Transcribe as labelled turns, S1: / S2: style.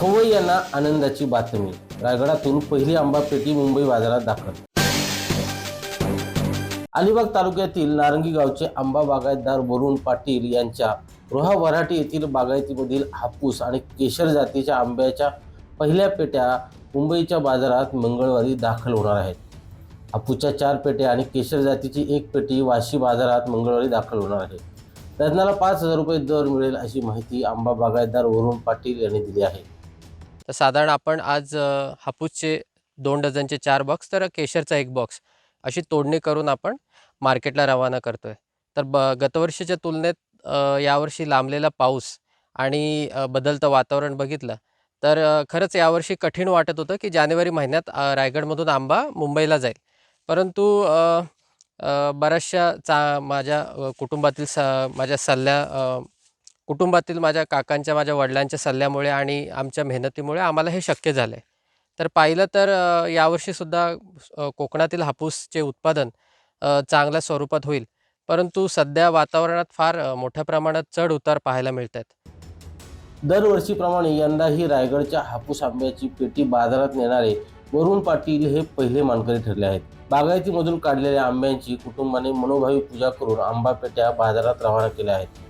S1: खवई यांना आनंदाची बातमी. रायगडातून पहिली आंबा पेटी मुंबई बाजारात दाखल. अलिबाग तालुक्यातील नारंगी गावचे आंबा बागायतदार वरुण पाटील यांच्या रोहा वऱ्हाटी येथील बागायतीमधील हापूस आणि केशर जातीच्या आंब्याच्या पहिल्या पेट्या मुंबईच्या बाजारात मंगळवारी दाखल होणार आहेत. हापूसच्या चार पेट्या आणि केशर जातीची एक पेटी वाशी बाजारात मंगळवारी दाखल होणार आहे. रत्नाला पाच हजार रुपये दर मिळेल अशी माहिती आंबा बागायतदार वरुण पाटील यांनी दिली आहे.
S2: तर साधारण आपण आज हापूसचे दोन डझनचे चार बॉक्स तर केशरचा एक बॉक्स अशी तोडणी करून आपण मार्केटला रवाना करतो आहे तर ब गतवर्षीच्या तुलनेत यावर्षी लांबलेला पाऊस आणि बदलतं वातावरण बघितलं तर खरंच यावर्षी कठीण वाटत होतं की जानेवारी महिन्यात रायगडमधून आंबा मुंबईला जाईल. परंतु बऱ्याचशा चा माझ्या कुटुंबातील स माझ्या सल्ल्या कुटुंबातील माझ्या काकांच्या माझ्या वडिलांच्या सल्ल्यामुळे आणि आमच्या मेहनतीमुळे आम्हाला हे शक्य झालं आहे तर पाहिलं तर यावर्षीसुद्धा कोकणातील हापूसचे उत्पादन चांगल्या स्वरूपात होईल. परंतु सध्या वातावरणात फार मोठ्या प्रमाणात चढ उतार पाहायला मिळत आहेत
S1: दरवर्षीप्रमाणे यंदाही रायगडच्या हापूस आंब्याची पेटी बाजारात नेणारे वरुण पाटील हे पहिले मानकरी ठरले आहेत. बागायतीमधून काढलेल्या आंब्यांची कुटुंबाने मनोभावी पूजा करून आंबा पेट्या बाजारात रवाना केल्या आहेत.